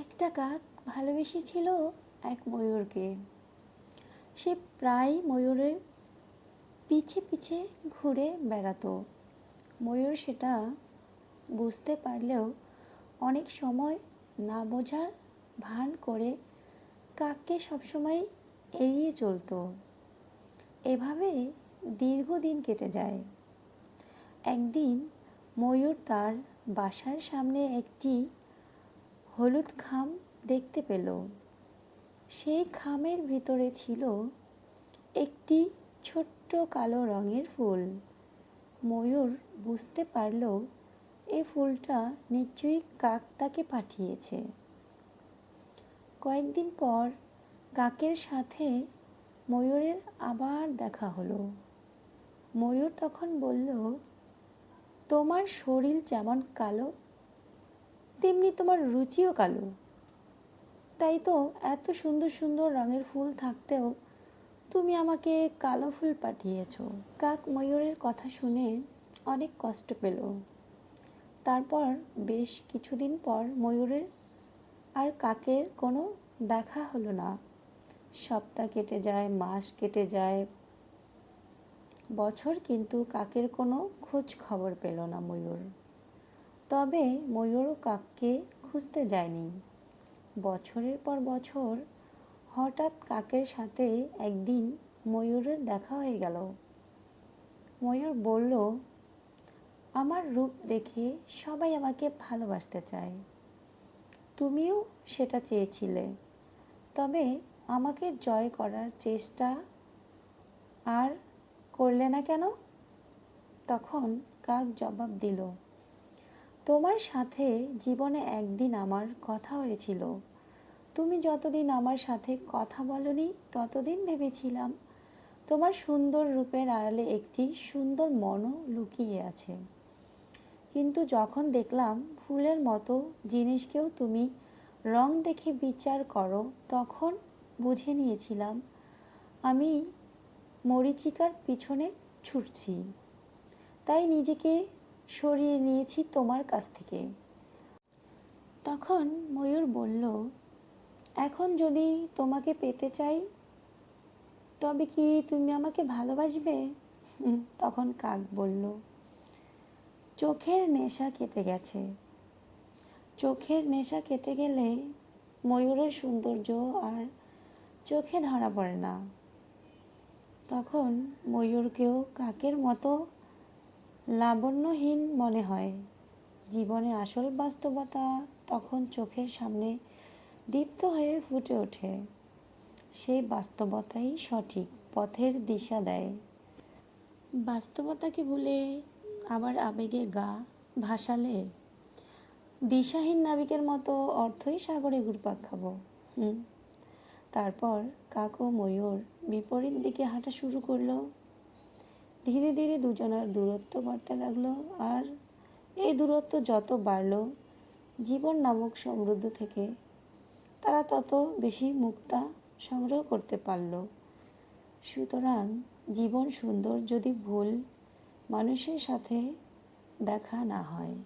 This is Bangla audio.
একটা কাক ভালোবেসেছিল এক ময়ূরকে। সে প্রায় ময়ূরের পিছে পিছে ঘুরে বেড়াতো। ময়ূর সেটা বুঝতে পারলেও অনেক সময় না বোঝার ভান করে কাককে সবসময় এড়িয়ে চলতো। এভাবে দীর্ঘদিন কেটে যায়। একদিন ময়ূর তার বাসার সামনে একটি হলুদ খাম দেখতে পেল। সেই খামের ভিতরে ছিল একটি ছোট্ট কালো রঙের ফুল। ময়ূর বুঝতে পারল এই ফুলটা নিশ্চয়ই কাক তাকে পাঠিয়েছে। কয়েকদিন পর কাকের সাথে ময়ূরের আবার দেখা হলো। ময়ূর তখন বলল, তোমার শরীর যেমন কালো তেমনি তোমার রুচিও কালো। তাই তো এত সুন্দর সুন্দর রঙের ফুল থাকতেও তুমি আমাকে কালো ফুল পাঠিয়েছ। কাক ময়ূরের কথা শুনে অনেক কষ্ট পেল। তারপর বেশ কিছুদিন পর ময়ূরের আর কাকের কোনো দেখা হলো না। সপ্তাহ কেটে যায়, মাস কেটে যায়। বছর কিন্তু কাকের কোনো খোঁজ খবর পেল না ময়ূর। তবে ময়ূরও কাককে খুঁজতে যায়নি। বছরের পর বছর হঠাৎ কাকের সাথে একদিন ময়ূরের দেখা হয়ে গেল। ময়ূর বলল, আমার রূপ দেখে সবাই আমাকে ভালোবাসতে চায়। তুমিও সেটা চেয়েছিলে। তবে আমাকে জয় করার চেষ্টা আর করলে না কেন? তখন কাক জবাব দিল তোমার সাথে জীবনে একদিন আমার কথা হয়েছিল। তুমি যতদিন আমার সাথে কথা বলনি, ততদিন ভেবেছিলাম তোমার সুন্দর রূপের আড়ালে একটি সুন্দর মনও লুকিয়ে আছে। কিন্তু যখন দেখলাম ফুলের মতো জিনিসকেও তুমি রং দেখে বিচার করো, তখন বুঝে নিয়েছিলাম আমি মরিচিকার পিছনে ছুটছি। তাই নিজেকে সরিয়ে নিয়েছি তোমার কাছ থেকে। তখন ময়ূর বলল, এখন যদি তোমাকে পেতে চাই, তবে কি তুমি আমাকে ভালোবাসবে? তখন কাক বলল, চোখের নেশা কেটে গেছে। চোখের নেশা কেটে গেলে ময়ূরের সৌন্দর্য আর চোখে ধরা পড়ে না। তখন ময়ূরকেও কাকের মতো লাবণ্যহীন মনে হয়। জীবনে আসল বাস্তবতা তখন চোখের সামনে দীপ্ত হয়ে ফুটে ওঠে। সেই বাস্তবতাই সঠিক পথের দিশা দেয়। বাস্তবতাকে ভুলে আবার আবেগে গা ভাসালে? দিশাহীন নাবিকের মতো অর্থই সাগরে ঘুরপাক খাব। হুম। তারপর কাকু ময়ূর বিপরীত দিকে হাঁটা শুরু করল। ধীরে ধীরে দুজনের দূরত্ব বাড়তে লাগল আর এই দূরত্ব যত বাড়ল, জীবন নামক সমৃদ্ধ থেকে তারা তত বেশি মুক্তা সংগ্রহ করতে পারল। সুতরাং জীবন সুন্দর যদি ভুল মানুষের সাথে দেখা না হয়।